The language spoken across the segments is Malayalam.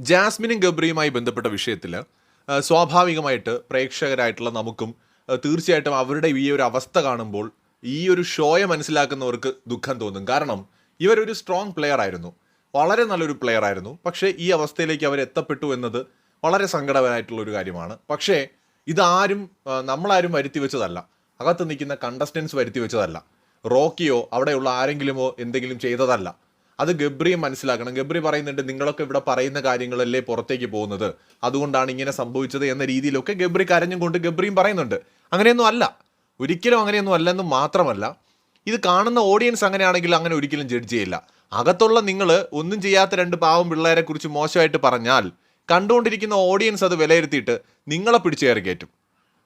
ജാസ്മിനും ഗബ്രിയുമായി ബന്ധപ്പെട്ട വിഷയത്തിൽ സ്വാഭാവികമായിട്ട് പ്രേക്ഷകരായിട്ടുള്ള നമുക്കും തീർച്ചയായിട്ടും അവരുടെ ഈ ഒരു അവസ്ഥ കാണുമ്പോൾ ഈ ഒരു ഷോയെ മനസ്സിലാക്കുന്നവർക്ക് ദുഃഖം തോന്നും. കാരണം ഇവരൊരു സ്ട്രോങ് പ്ലെയർ ആയിരുന്നു. വളരെ നല്ലൊരു പ്ലെയർ ആയിരുന്നു. പക്ഷേ ഈ അവസ്ഥയിലേക്ക് അവർ എത്തപ്പെട്ടു എന്നത് വളരെ സങ്കടപരമായിട്ടുള്ള ഒരു കാര്യമാണ്. പക്ഷേ ഇതാരും നമ്മളാരും വരുത്തി വെച്ചതല്ല. അകത്ത് നിൽക്കുന്ന കണ്ടസ്റ്റൻസ് വരുത്തി വെച്ചതല്ല. റോക്കിയോ അവിടെയുള്ള ആരെങ്കിലുമോ എന്തെങ്കിലും ചെയ്തതല്ല. അത് ഗബ്രിയും മനസ്സിലാക്കണം. ഗബ്രി പറയുന്നുണ്ട് നിങ്ങളൊക്കെ ഇവിടെ പറയുന്ന കാര്യങ്ങളല്ലേ പുറത്തേക്ക് പോകുന്നത്? അതുകൊണ്ടാണ് ഇങ്ങനെ സംഭവിച്ചത് എന്ന രീതിയിലൊക്കെ ഗബ്രി കരഞ്ഞും കൊണ്ട് ഗബ്രിയും പറയുന്നുണ്ട്. അങ്ങനെയൊന്നും അല്ല. ഒരിക്കലും അങ്ങനെയൊന്നും അല്ലെന്ന് മാത്രമല്ല ഇത് കാണുന്ന ഓഡിയൻസ് അങ്ങനെയാണെങ്കിൽ അങ്ങനെ ഒരിക്കലും ജഡ്ജ് ചെയ്യില്ല. അകത്തുള്ള നിങ്ങൾ ഒന്നും ചെയ്യാത്ത രണ്ട് പാവം പിള്ളേരെ കുറിച്ച് മോശമായിട്ട് പറഞ്ഞാൽ കണ്ടുകൊണ്ടിരിക്കുന്ന ഓഡിയൻസ് അത് വിലയിരുത്തിയിട്ട് നിങ്ങളെ പിടിച്ച് കയറി കയറ്റും.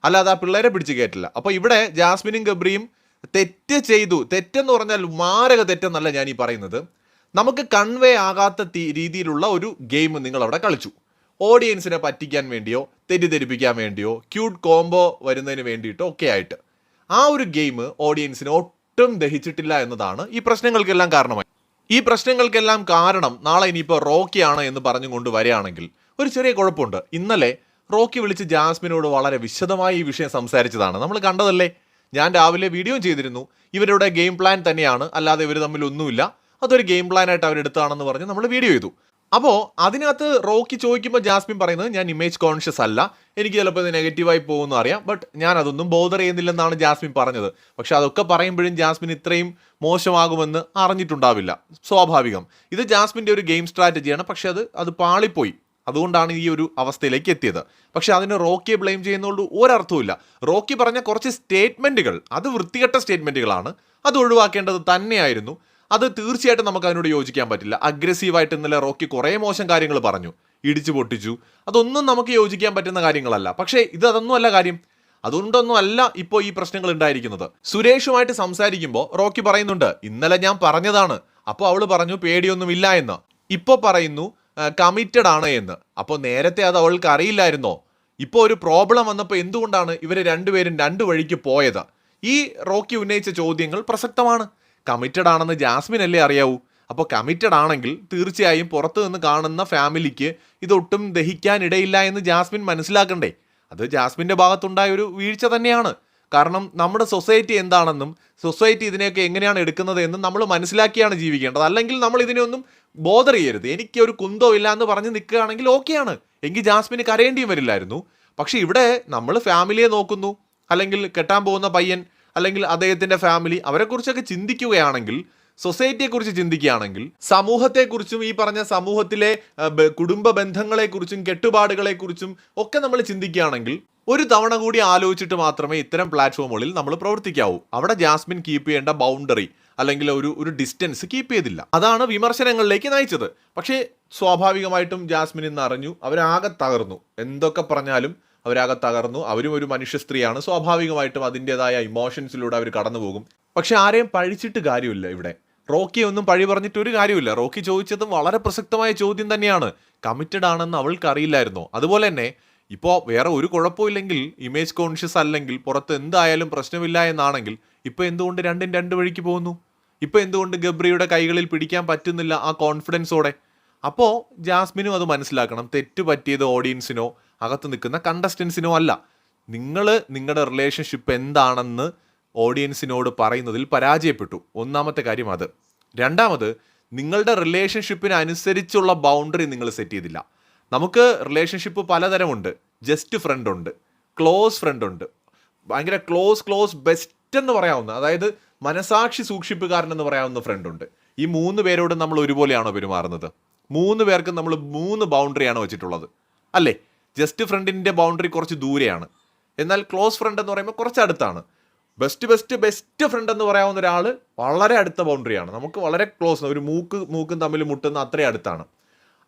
അല്ലാതെ ആ പിള്ളേരെ പിടിച്ച് കയറ്റില്ല. അപ്പോൾ ഇവിടെ ജാസ്മിനും ഗബ്രിയും തെറ്റ് ചെയ്തു. തെറ്റെന്ന് പറഞ്ഞാൽ മാരക തെറ്റെന്നല്ല ഞാൻ ഈ പറയുന്നത്. നമുക്ക് കൺവേ ആകാത്ത രീതിയിലുള്ള ഒരു ഗെയിം നിങ്ങൾ അവിടെ കളിച്ചു ഓഡിയൻസിനെ പറ്റിക്കാൻ വേണ്ടിയോ തെറ്റിദ്ധരിപ്പിക്കാൻ വേണ്ടിയോ ക്യൂട്ട് കോംബോ വരുന്നതിന് വേണ്ടിയിട്ടോ ഒക്കെ ആയിട്ട്. ആ ഒരു ഗെയിം ഓഡിയൻസിനെ ഒട്ടും ദഹിച്ചിട്ടില്ല എന്നതാണ് ഈ പ്രശ്നങ്ങൾക്കെല്ലാം കാരണമായി. ഈ പ്രശ്നങ്ങൾക്കെല്ലാം കാരണം നാളെ ഇനിയിപ്പോൾ റോക്കിയാണ് എന്ന് പറഞ്ഞുകൊണ്ട് വരികയാണെങ്കിൽ ഒരു ചെറിയ കുഴപ്പമുണ്ട്. ഇന്നലെ റോക്കി വിളിച്ച് ജാസ്മിനോട് വളരെ വിശദമായി ഈ വിഷയം സംസാരിച്ചതാണ്. നമ്മൾ കണ്ടതല്ലേ? ഞാൻ രാവിലെ വീഡിയോ ചെയ്തിരുന്നു. ഇവരുടെ ഗെയിം പ്ലാൻ തന്നെയാണ്. അല്ലാതെ ഇവർ തമ്മിൽ ഒന്നുമില്ല അതൊരു ഗെയിം പ്ലാൻ ആയിട്ട് അവരെടുത്താണെന്ന് പറഞ്ഞ് നമ്മൾ വീഡിയോ ചെയ്തു. അപ്പോൾ അതിനകത്ത് റോക്കി ചോദിക്കുമ്പോൾ ജാസ്മിൻ പറയുന്നത് ഞാൻ ഇമേജ് കോൺഷ്യസ് അല്ല. എനിക്ക് ചിലപ്പോൾ ഇത് നെഗറ്റീവായി പോകുമെന്ന് അറിയാം. ബട്ട് ഞാൻ അതൊന്നും ബോധർ ചെയ്യുന്നില്ലെന്നാണ് ജാസ്മിൻ പറഞ്ഞത്. പക്ഷെ അതൊക്കെ പറയുമ്പോഴും ജാസ്മിൻ ഇത്രയും മോശമാകുമെന്ന് അറിഞ്ഞിട്ടുണ്ടാവില്ല. സ്വാഭാവികം. ഇത് ജാസ്മിന്റെ ഒരു ഗെയിം സ്ട്രാറ്റജിയാണ് പക്ഷെ അത് അത് പാളിപ്പോയി. അതുകൊണ്ടാണ് ഈ ഒരു അവസ്ഥയിലേക്ക് എത്തിയത്. പക്ഷെ അതിന് റോക്കിയെ ബ്ലെയിം ചെയ്യുന്നതുകൊണ്ട് ഒരർത്ഥവുമില്ല റോക്കി പറഞ്ഞ കുറച്ച് സ്റ്റേറ്റ്മെന്റുകൾ അത് വൃത്തികെട്ട സ്റ്റേറ്റ്മെന്റുകളാണ് അത് ഒഴിവാക്കേണ്ടത് തന്നെയായിരുന്നു. അത് തീർച്ചയായിട്ടും നമുക്ക് അതിനോട് യോജിക്കാൻ പറ്റില്ല. അഗ്രസീവായിട്ട് ഇന്നലെ റോക്കി കുറേ മോശം കാര്യങ്ങൾ പറഞ്ഞു. ഇടിച്ചു പൊട്ടിച്ചു. അതൊന്നും നമുക്ക് യോജിക്കാൻ പറ്റുന്ന കാര്യങ്ങളല്ല. പക്ഷേ ഇത് അതൊന്നും അല്ല കാര്യം. അതുകൊണ്ടൊന്നും അല്ല ഇപ്പോൾ ഈ പ്രശ്നങ്ങൾ ഉണ്ടായിരിക്കുന്നത്. സുരേഷുമായിട്ട് സംസാരിക്കുമ്പോൾ റോക്കി പറയുന്നുണ്ട് ഇന്നലെ ഞാൻ പറഞ്ഞതാണ്. അപ്പോൾ അവൾ പറഞ്ഞു പേടിയൊന്നുമില്ല എന്ന്. ഇപ്പോൾ പറയുന്നു കമ്മിറ്റഡ് ആണ് എന്ന്. അപ്പോൾ നേരത്തെ അത് അവൾക്ക് അറിയില്ലായിരുന്നോ? ഇപ്പോൾ ഒരു പ്രോബ്ലം വന്നപ്പോൾ എന്തുകൊണ്ടാണ് ഇവർ രണ്ടുപേരും രണ്ട് വഴിക്ക് പോയത്? ഈ റോക്കി ഉന്നയിച്ച ചോദ്യങ്ങൾ പ്രസക്തമാണ്. കമ്മിറ്റഡ് ആണെന്ന് ജാസ്മിൻ അല്ലേ അറിയാവൂ? അപ്പോൾ കമ്മിറ്റഡ് ആണെങ്കിൽ തീർച്ചയായും പുറത്തു നിന്ന് കാണുന്ന ഫാമിലിക്ക് ഇതൊട്ടും ദഹിക്കാനിടയില്ല എന്ന് ജാസ്മിൻ മനസ്സിലാക്കണ്ടേ. അത് ജാസ്മിന്റെ ഭാഗത്തുണ്ടായ ഒരു വീഴ്ച തന്നെയാണ്. കാരണം നമ്മുടെ സൊസൈറ്റി എന്താണെന്നും സൊസൈറ്റി ഇതിനെയൊക്കെ എങ്ങനെയാണ് എടുക്കുന്നത് എന്നും നമ്മൾ മനസ്സിലാക്കിയാണ് ജീവിക്കേണ്ടത്. അല്ലെങ്കിൽ നമ്മൾ ഇതിനെയൊന്നും ബോധർ ചെയ്യരുത്. എനിക്ക് ഒരു കുന്തോ ഇല്ല എന്ന് പറഞ്ഞ് നിൽക്കുകയാണെങ്കിൽ ഓക്കെയാണ്. എങ്കിൽ ജാസ്മിന് കരയേണ്ടിയും വരില്ലായിരുന്നു. പക്ഷേ ഇവിടെ നമ്മൾ ഫാമിലിയെ നോക്കുന്നു. അല്ലെങ്കിൽ കെട്ടാൻ പോകുന്ന പയ്യൻ അല്ലെങ്കിൽ അദ്ദേഹത്തിന്റെ ഫാമിലി അവരെക്കുറിച്ചൊക്കെ ചിന്തിക്കുകയാണെങ്കിൽ സൊസൈറ്റിയെക്കുറിച്ച് ചിന്തിക്കുകയാണെങ്കിൽ സമൂഹത്തെക്കുറിച്ചും ഈ പറഞ്ഞ സമൂഹത്തിലെ കുടുംബ ബന്ധങ്ങളെക്കുറിച്ചും കെട്ടുപാടുകളെക്കുറിച്ചും ഒക്കെ നമ്മൾ ചിന്തിക്കുകയാണെങ്കിൽ ഒരു തവണ കൂടി ആലോചിച്ചിട്ട് മാത്രമേ ഇത്തരം പ്ലാറ്റ്ഫോമുകളിൽ നമ്മൾ പ്രവർത്തിക്കാവൂ. അവിടെ ജാസ്മിൻ കീപ്പ് ചെയ്യേണ്ട ബൗണ്ടറി അല്ലെങ്കിൽ ഒരു ഒരു ഡിസ്റ്റൻസ് കീപ്പ് ചെയ്തില്ല. അതാണ് വിമർശനങ്ങളിലേക്ക് നയിച്ചത്. പക്ഷേ സ്വാഭാവികമായിട്ടും ജാസ്മിൻ ഇന്ന് അറിഞ്ഞു അവരാകെ തകർന്നു. എന്തൊക്കെ പറഞ്ഞാലും അവരാകെ തകർന്നു. അവരും ഒരു മനുഷ്യ സ്ത്രീയാണ് സ്വാഭാവികമായിട്ടും അതിന്റെതായ ഇമോഷൻസിലൂടെ അവർ കടന്നു പോകും പക്ഷെ ആരെയും പഴിച്ചിട്ട് കാര്യമില്ല ഇവിടെ. റോക്കി ഒന്നും പഴി പറഞ്ഞിട്ട് ഒരു കാര്യമില്ല. റോക്കി ചോദിച്ചതും വളരെ പ്രസക്തമായ ചോദ്യം തന്നെയാണ്. കമ്മിറ്റഡ് ആണെന്ന് അവൾക്ക് അറിയില്ലായിരുന്നു. അതുപോലെ തന്നെ ഇപ്പോൾ വേറെ ഒരു കുഴപ്പമില്ലെങ്കിൽ ഇമേജ് കോൺഷ്യസ് അല്ലെങ്കിൽ പുറത്ത് എന്തായാലും പ്രശ്നമില്ല എന്നാണെങ്കിൽ ഇപ്പോൾ എന്തുകൊണ്ട് രണ്ടും രണ്ട് വഴിക്ക് പോകുന്നു? ഇപ്പോൾ എന്തുകൊണ്ട് ഗബ്രിയുടെ കൈകളിൽ പിടിക്കാൻ പറ്റുന്നില്ല ആ കോൺഫിഡൻസോടെ അപ്പോൾ ജാസ്മിനും അത് മനസ്സിലാക്കണം. തെറ്റ് പറ്റിയത് ഓഡിയൻസിനോ അകത്ത് നിൽക്കുന്ന കണ്ടസ്റ്റൻസിനോ അല്ല. നിങ്ങൾ നിങ്ങളുടെ റിലേഷൻഷിപ്പ് എന്താണെന്ന് ഓഡിയൻസിനോട് പറയുന്നതിൽ പരാജയപ്പെട്ടു. ഒന്നാമത്തെ കാര്യം അത്. രണ്ടാമത് നിങ്ങളുടെ റിലേഷൻഷിപ്പിന് അനുസരിച്ചുള്ള ബൗണ്ടറി നിങ്ങൾ സെറ്റ് ചെയ്തില്ല. നമുക്ക് റിലേഷൻഷിപ്പ് പലതരമുണ്ട്. ജസ്റ്റ് ഫ്രണ്ട് ഉണ്ട്. ക്ലോസ് ഫ്രണ്ട് ഉണ്ട്. ഭയങ്കര ക്ലോസ് ക്ലോസ് ബെസ്റ്റ് എന്ന് പറയാവുന്ന അതായത് മനസാക്ഷി സൂക്ഷിപ്പുകാരൻ എന്ന് പറയാവുന്ന ഫ്രണ്ട് ഉണ്ട്. ഈ മൂന്ന് പേരോട് നമ്മൾ ഒരുപോലെയാണോ പെരുമാറുന്നത്? മൂന്ന് പേർക്കും നമ്മൾ മൂന്ന് ബൗണ്ടറിയാണ് വെച്ചിട്ടുള്ളത്. അല്ലേ? ജസ്റ്റ് ഫ്രണ്ടിന്റെ ബൗണ്ടറി കുറച്ച് ദൂരെയാണ്. എന്നാൽ ക്ലോസ് ഫ്രണ്ട് എന്ന് പറയുമ്പോൾ കുറച്ച് അടുത്താണ്. ബെസ്റ്റ് ബെസ്റ്റ് ബെസ്റ്റ് ഫ്രണ്ട് എന്ന് പറയാവുന്ന ഒരാൾ വളരെ അടുത്ത ബൗണ്ടറിയാണ്. നമുക്ക് വളരെ ക്ലോസ് ഒരു മൂക്ക് മൂക്കും തമ്മിൽ മുട്ടുന്ന അത്രയും അടുത്താണ്.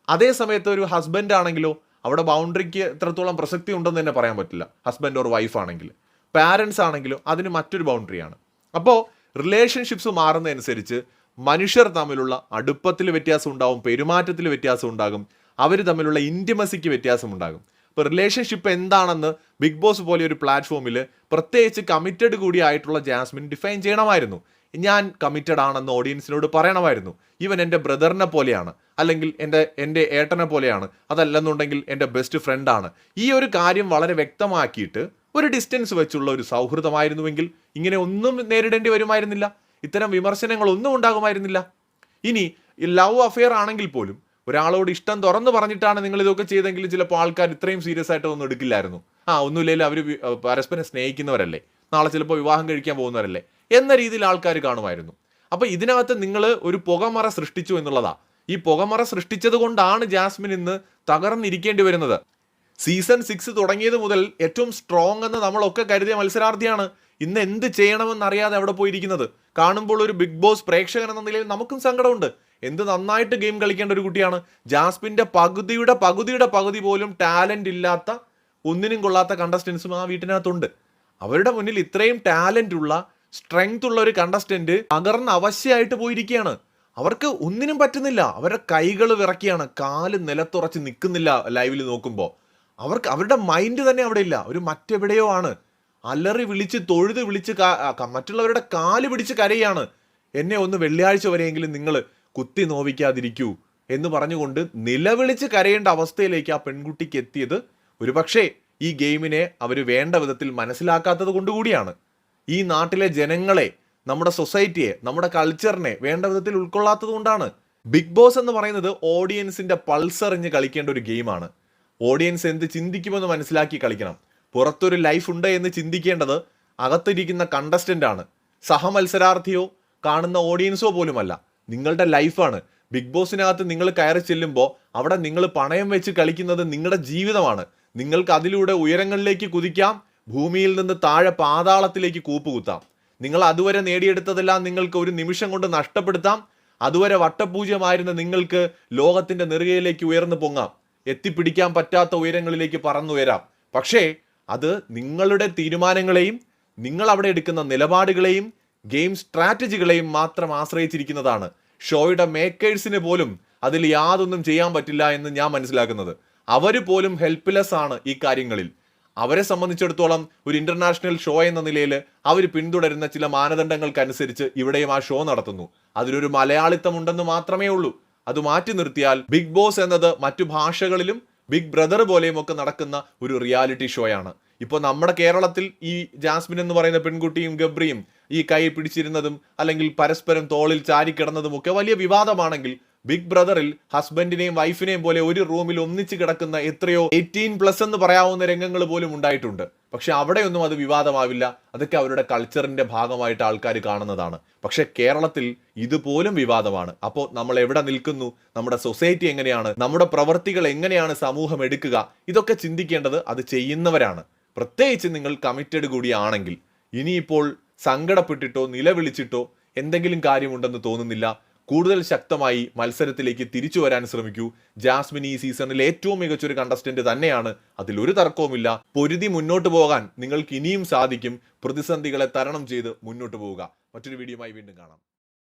അതേ സമയത്ത് ഒരു ഹസ്ബൻഡ് ആണെങ്കിലോ അവിടെ ബൗണ്ടറിക്ക് എത്രത്തോളം പ്രസക്തി ഉണ്ടെന്ന് തന്നെ പറയാൻ പറ്റില്ല. ഹസ്ബൻഡ് ഓർ വൈഫ് ആണെങ്കിൽ. പാരൻസ് ആണെങ്കിലും അതിന് മറ്റൊരു ബൗണ്ടറിയാണ്. അപ്പോൾ റിലേഷൻഷിപ്സ് മാറുന്നതനുസരിച്ച് മനുഷ്യർ തമ്മിലുള്ള അടുപ്പത്തിൽ വ്യത്യാസം ഉണ്ടാകും പെരുമാറ്റത്തിൽ വ്യത്യാസം ഉണ്ടാകും അവർ തമ്മിലുള്ള ഇന്റിമസിക്ക് വ്യത്യാസം ഉണ്ടാകും. ഇപ്പോൾ റിലേഷൻഷിപ്പ് എന്താണെന്ന് ബിഗ് ബോസ് പോലെ ഒരു പ്ലാറ്റ്ഫോമിൽ പ്രത്യേകിച്ച് കമ്മിറ്റഡ് കൂടി ആയിട്ടുള്ള ജാസ്മിൻ ഡിഫൈൻ ചെയ്യണമായിരുന്നു. ഞാൻ കമ്മിറ്റഡ് ആണെന്ന് ഓഡിയൻസിനോട് പറയണമായിരുന്നു. ഇവൻ എന്റെ ബ്രദറിനെ പോലെയാണ് അല്ലെങ്കിൽ എന്റെ എന്റെ ഏട്ടനെ പോലെയാണ് അതല്ലെന്നുണ്ടെങ്കിൽ എന്റെ ബെസ്റ്റ് ഫ്രണ്ടാണ് ഈ ഒരു കാര്യം വളരെ വ്യക്തമാക്കിയിട്ട് ഒരു ഡിസ്റ്റൻസ് വെച്ചുള്ള ഒരു സൗഹൃദമായിരുന്നുവെങ്കിൽ ഇങ്ങനെ ഒന്നും നേരിടേണ്ടി വരുമായിരുന്നില്ല. ഇത്തരം വിമർശനങ്ങളൊന്നും ഉണ്ടാകുമായിരുന്നില്ല. ഇനി ലവ് അഫെയർ ആണെങ്കിൽ പോലും ഒരാളോട് ഇഷ്ടം തുറന്ന് പറഞ്ഞിട്ടാണ് നിങ്ങൾ ഇതൊക്കെ ചെയ്തെങ്കിൽ ചിലപ്പോൾ ആൾക്കാർ ഇത്രയും സീരിയസ് ആയിട്ട് ഒന്നും എടുക്കില്ലായിരുന്നു. ആ ഒന്നുമില്ലെങ്കിലും അവർ പരസ്പരം സ്നേഹിക്കുന്നവരല്ലേ? നാളെ ചിലപ്പോൾ വിവാഹം കഴിക്കാൻ പോകുന്നവരല്ലേ? എന്ന രീതിയിൽ ആൾക്കാർ കാണുമായിരുന്നു. അപ്പോൾ ഇതിനകത്ത് നിങ്ങൾ ഒരു പുകമറ സൃഷ്ടിച്ചു എന്നുള്ളതാ. ഈ പുകമറ സൃഷ്ടിച്ചത് കൊണ്ടാണ് ജാസ്മിൻ ഇന്ന് തകർന്നിരിക്കേണ്ടി വരുന്നത്. സീസൺ സിക്സ് തുടങ്ങിയത് മുതൽ ഏറ്റവും സ്ട്രോങ് എന്ന് നമ്മളൊക്കെ കരുതിയ മത്സരാർത്ഥിയാണ്. ഇന്ന് എന്ത് ചെയ്യണമെന്ന് അറിയാതെ അവിടെ പോയിരിക്കുന്നത്. കാണുമ്പോൾ ഒരു ബിഗ് ബോസ് പ്രേക്ഷകൻ എന്ന നിലയിൽ നമുക്കും സങ്കടമുണ്ട്. എന്ത് നന്നായിട്ട് ഗെയിം കളിക്കേണ്ട ഒരു കുട്ടിയാണ്. ജാസ്മിന്റെ പകുതിയുടെ പകുതിയുടെ പകുതി പോലും ടാലന്റ് ഇല്ലാത്ത ഒന്നിനും കൊള്ളാത്ത കണ്ടസ്റ്റൻസും ആ വീട്ടിനകത്തുണ്ട്. അവരുടെ മുന്നിൽ ഇത്രയും ടാലന്റ് ഉള്ള സ്ട്രെങ്ത് ഉള്ള ഒരു കണ്ടസ്റ്റന്റ് തകർന്ന് അവശ്യമായിട്ട് പോയിരിക്കുകയാണ്. അവർക്ക് ഒന്നിനും പറ്റുന്നില്ല. അവരുടെ കൈകൾ വിറക്കിയാണ്. കാൽ നിലത്തുറച്ച് നിൽക്കുന്നില്ല ലൈവിൽ നോക്കുമ്പോൾ അവർക്ക് അവരുടെ മൈൻഡ് തന്നെ അവിടെ ഇല്ല. ഒരു മറ്റെവിടെയോ ആണ്. അലറി വിളിച്ച് തൊഴുത് വിളിച്ച് മറ്റുള്ളവരുടെ കാൽ പിടിച്ച് കരയാണ്. എന്നെ ഒന്ന് വെള്ളിയാഴ്ച വരെയെങ്കിലും നിങ്ങൾ കുത്തി നോവിക്കാതിരിക്കൂ എന്ന് പറഞ്ഞുകൊണ്ട് നിലവിളിച്ച് കരയേണ്ട അവസ്ഥയിലേക്ക് ആ പെൺകുട്ടിക്ക് എത്തിയത് ഒരുപക്ഷേ ഈ ഗെയിമിനെ അവർ വേണ്ട വിധത്തിൽ മനസ്സിലാക്കാത്തത് കൊണ്ടുകൂടിയാണ്. ഈ നാട്ടിലെ ജനങ്ങളെ നമ്മുടെ സൊസൈറ്റിയെ നമ്മുടെ കൾച്ചറിനെ വേണ്ട വിധത്തിൽ ഉൾക്കൊള്ളാത്തത് കൊണ്ടാണ്. ബിഗ് ബോസ് എന്ന് പറയുന്നത് ഓഡിയൻസിന്റെ പൾസ് എറിഞ്ഞ് കളിക്കേണ്ട ഒരു ഗെയിമാണ്. ഓഡിയൻസ് എന്ത് ചിന്തിക്കുമെന്ന് മനസ്സിലാക്കി കളിക്കണം. പുറത്തൊരു ലൈഫ് ഉണ്ട് എന്ന് ചിന്തിക്കേണ്ടത് അകത്തിരിക്കുന്ന കണ്ടസ്റ്റന്റ് ആണ്. സഹമത്സരാർത്ഥിയോ കാണുന്ന ഓഡിയൻസോ പോലുമല്ല. നിങ്ങളുടെ ലൈഫാണ്. ബിഗ് ബോസിനകത്ത് നിങ്ങൾ കയറി ചെല്ലുമ്പോൾ അവിടെ നിങ്ങൾ പണയം വെച്ച് കളിക്കുന്നത് നിങ്ങളുടെ ജീവിതമാണ്. നിങ്ങൾക്ക് അതിലൂടെ ഉയരങ്ങളിലേക്ക് കുതിക്കാം ഭൂമിയിൽ നിന്ന് താഴെ പാതാളത്തിലേക്ക് കൂപ്പുകുത്താം. നിങ്ങൾ അതുവരെ നേടിയെടുത്തതെല്ലാം നിങ്ങൾക്ക് ഒരു നിമിഷം കൊണ്ട് നഷ്ടപ്പെടുത്താം. അതുവരെ വട്ടപൂജ്യമായിരുന്ന നിങ്ങൾക്ക് ലോകത്തിന്റെ നെറുകയിലേക്ക് ഉയർന്നു പൊങ്ങാം. എത്തിപ്പിടിക്കാൻ പറ്റാത്ത ഉയരങ്ങളിലേക്ക് പറന്നുയരാം. പക്ഷേ അത് നിങ്ങളുടെ തീരുമാനങ്ങളെയും നിങ്ങൾ അവിടെ എടുക്കുന്ന നിലപാടുകളെയും ഗെയിം സ്ട്രാറ്റജികളെയും മാത്രം ആശ്രയിച്ചിരിക്കുന്നതാണ്. ഷോയുടെ മേക്കേഴ്സിന് പോലും അതിൽ യാതൊന്നും ചെയ്യാൻ പറ്റില്ല എന്ന് ഞാൻ മനസ്സിലാക്കുന്നത്. അവർ പോലും ഹെൽപ്ലെസ് ആണ് ഈ കാര്യങ്ങളിൽ. അവരെ സംബന്ധിച്ചിടത്തോളം ഒരു ഇന്റർനാഷണൽ ഷോ എന്ന നിലയിൽ അവർ പിന്തുടരുന്ന ചില മാനദണ്ഡങ്ങൾക്കനുസരിച്ച് ഇവിടെയും ആ ഷോ നടത്തുന്നു. അതിലൊരു മലയാളിത്തം ഉണ്ടെന്ന് മാത്രമേ ഉള്ളൂ. അത് മാറ്റി നിർത്തിയാൽ ബിഗ് ബോസ് എന്നത് മറ്റു ഭാഷകളിലും ബിഗ് ബ്രദർ പോലെയും ഒക്കെ നടക്കുന്ന ഒരു റിയാലിറ്റി ഷോയാണ് ഇപ്പോൾ നമ്മുടെ കേരളത്തിൽ ഈ ജാസ്മിൻ എന്ന് പറയുന്ന പെൺകുട്ടിയും ഗബ്രിയും ഈ കൈ പിടിച്ചിരുന്നതും അല്ലെങ്കിൽ പരസ്പരം തോളിൽ ചാരിക്കിടന്നതും ഒക്കെ വലിയ വിവാദമാണെങ്കിൽ ബിഗ് ബ്രദറിൽ ഹസ്ബൻഡിനെയും വൈഫിനെയും പോലെ ഒരു റൂമിൽ ഒന്നിച്ച് കിടക്കുന്ന എത്രയോ എയ്റ്റീൻ പ്ലസ് എന്ന് പറയാവുന്ന രംഗങ്ങൾ പോലും ഉണ്ടായിട്ടുണ്ട്. പക്ഷെ അവിടെയൊന്നും അത് വിവാദമാവില്ല. അതൊക്കെ അവരുടെ കൾച്ചറിന്റെ ഭാഗമായിട്ട് ആൾക്കാർ കാണുന്നതാണ്. പക്ഷെ കേരളത്തിൽ ഇതുപോലും വിവാദമാണ്. അപ്പോൾ നമ്മൾ എവിടെ നിൽക്കുന്നു? നമ്മുടെ സൊസൈറ്റി എങ്ങനെയാണ്? നമ്മുടെ പ്രവർത്തികൾ എങ്ങനെയാണ് സമൂഹം എടുക്കുക? ഇതൊക്കെ ചിന്തിക്കേണ്ടത് അത് ചെയ്യുന്നവരാണ്. പ്രത്യേകിച്ച് നിങ്ങൾ കമ്മിറ്റഡ് കൂടിയാണെങ്കിൽ ഇനിയിപ്പോൾ സങ്കടപ്പെട്ടിട്ടോ നിലവിളിച്ചിട്ടോ എന്തെങ്കിലും കാര്യമുണ്ടെന്ന് തോന്നുന്നില്ല കൂടുതൽ ശക്തമായി മത്സരത്തിലേക്ക് തിരിച്ചു വരാൻ ശ്രമിക്കൂ. ജാസ്മിൻ ഈ സീസണിൽ ഏറ്റവും മികച്ച ഒരു കണ്ടസ്റ്റന്റ് തന്നെയാണ് അതിലൊരു തർക്കവുമില്ല. പൊരുതി മുന്നോട്ട് പോകാൻ നിങ്ങൾക്ക് ഇനിയും സാധിക്കും. പ്രതിസന്ധികളെ തരണം ചെയ്ത് മുന്നോട്ട് പോവുക. മറ്റൊരു വീഡിയോയുമായി വീണ്ടും കാണാം.